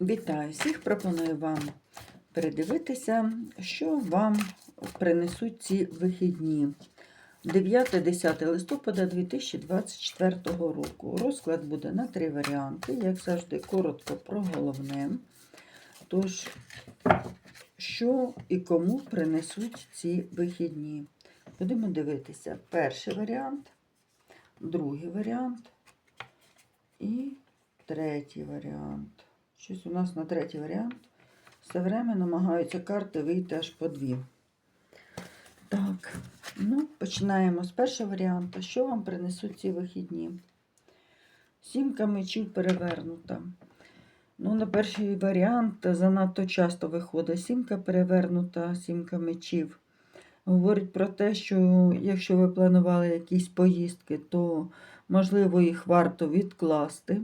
Вітаю всіх! Пропоную вам передивитися, що вам принесуть ці вихідні. 9-10 листопада 2024 року. Розклад буде на три варіанти. Як завжди, коротко про головне. Тож, що і кому принесуть ці вихідні? Будемо дивитися перший варіант, другий варіант і третій варіант. Щось у нас на третій варіант. Все время намагаються карти вийти аж по дві. Так, ну, починаємо з першого варіанту. Що вам принесуть ці вихідні? Сімка мечів перевернута. Ну, на перший варіант занадто часто виходить сімка перевернута, сімка мечів. Говорить про те, що якщо ви планували якісь поїздки, то можливо їх варто відкласти.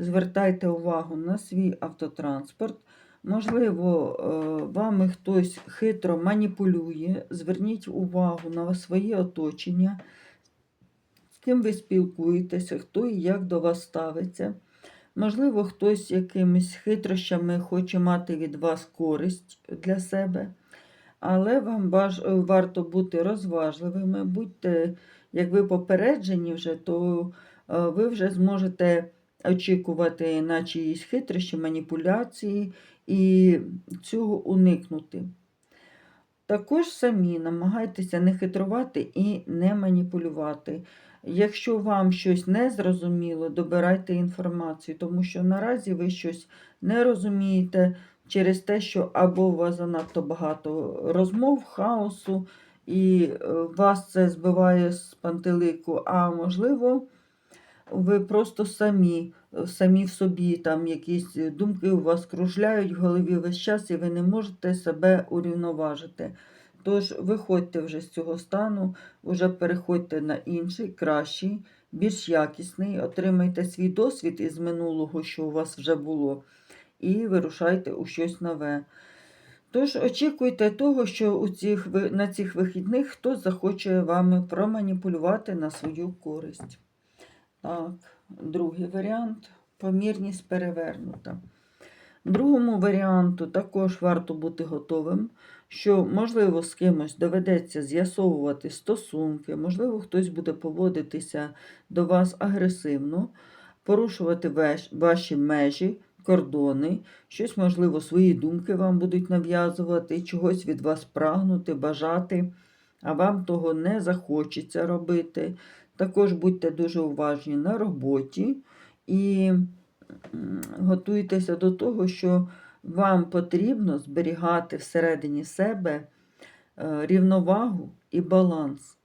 Звертайте увагу на свій автотранспорт. Можливо, е, вами хтось хитро маніпулює. Зверніть увагу на своє оточення, з ким ви спілкуєтеся, хто і як до вас ставиться. Можливо, хтось якимись хитрощами хоче мати від вас користь для себе. Але вам варто бути розважливими. Будьте, як ви попереджені вже, то е, ви вже зможете очікувати на чиїсь хитрощі, маніпуляції і цього уникнути. Також самі намагайтеся не хитрувати і не маніпулювати. Якщо вам щось не зрозуміло, добирайте інформацію, тому що наразі ви щось не розумієте через те, що або у вас занадто багато розмов, хаосу, і е, вас це збиває з пантелику, а можливо, ви просто самі, самі в собі, там якісь думки у вас кружляють в голові весь час, і ви не можете себе урівноважити. Тож виходьте вже з цього стану, вже переходьте на інший, кращий, більш якісний, отримайте свій досвід із минулого, що у вас вже було, і вирушайте у щось нове. Тож очікуйте того, що у цих, на цих вихідних хтось захоче вами проманіпулювати на свою користь. Так, другий варіант помірність перевернута. Другому варіанту також варто бути готовим, що, можливо, з кимось доведеться з'ясовувати стосунки, можливо, хтось буде поводитися до вас агресивно, порушувати ваші межі, кордони, щось, можливо, свої думки вам будуть нав'язувати, чогось від вас прагнути, бажати, а вам того не захочеться робити. Також будьте дуже уважні на роботі і готуйтеся до того, що вам потрібно зберігати всередині себе е, рівновагу і баланс.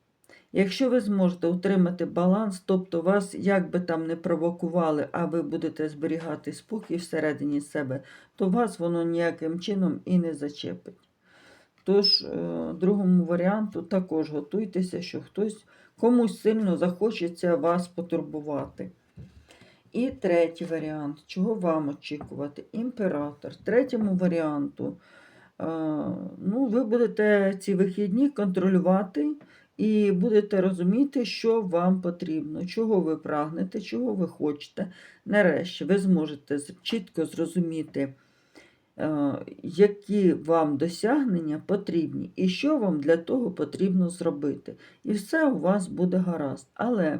Якщо ви зможете утримати баланс, тобто вас як би там не провокували, а ви будете зберігати спокій всередині себе, то вас воно ніяким чином і не зачепить. Тож, е, другому варіанту також готуйтеся, що хтось комусь сильно захочеться вас потурбувати. І третій варіант, чого вам очікувати? Імператор. Третьому варіанту, е, ну, ви будете ці вихідні контролювати і будете розуміти, що вам потрібно, чого ви прагнете, чого ви хочете. Нарешті ви зможете чітко зрозуміти, які вам досягнення потрібні і що вам для того потрібно зробити. І все у вас буде гаразд. Але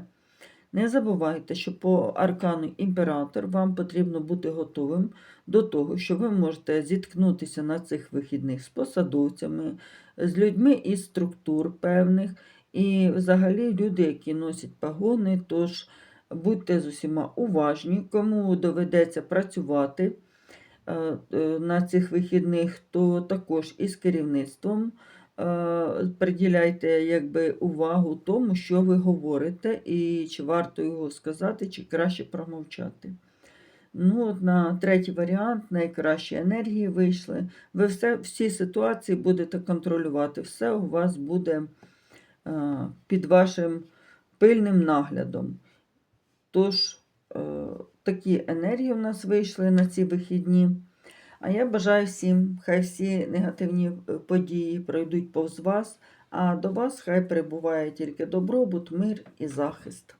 не забувайте, що по аркану імператор вам потрібно бути готовим до того, що ви можете зіткнутися на цих вихідних з посадовцями, з людьми із структур певних, і взагалі люди, які носять пагони, тож будьте з усіма уважні, кому доведеться працювати е, е, на цих вихідних, то також із керівництвом е, приділяйте якби, увагу тому, що ви говорите, і чи варто його сказати, чи краще промовчати. Ну, от на третій варіант найкращі енергії вийшли. Ви все, всі ситуації будете контролювати, все у вас буде е, під вашим пильним наглядом. Тож, е, такі енергії у нас вийшли на ці вихідні. А я бажаю всім, хай всі негативні е, події пройдуть повз вас, а до вас хай прибуває тільки добробут, мир і захист.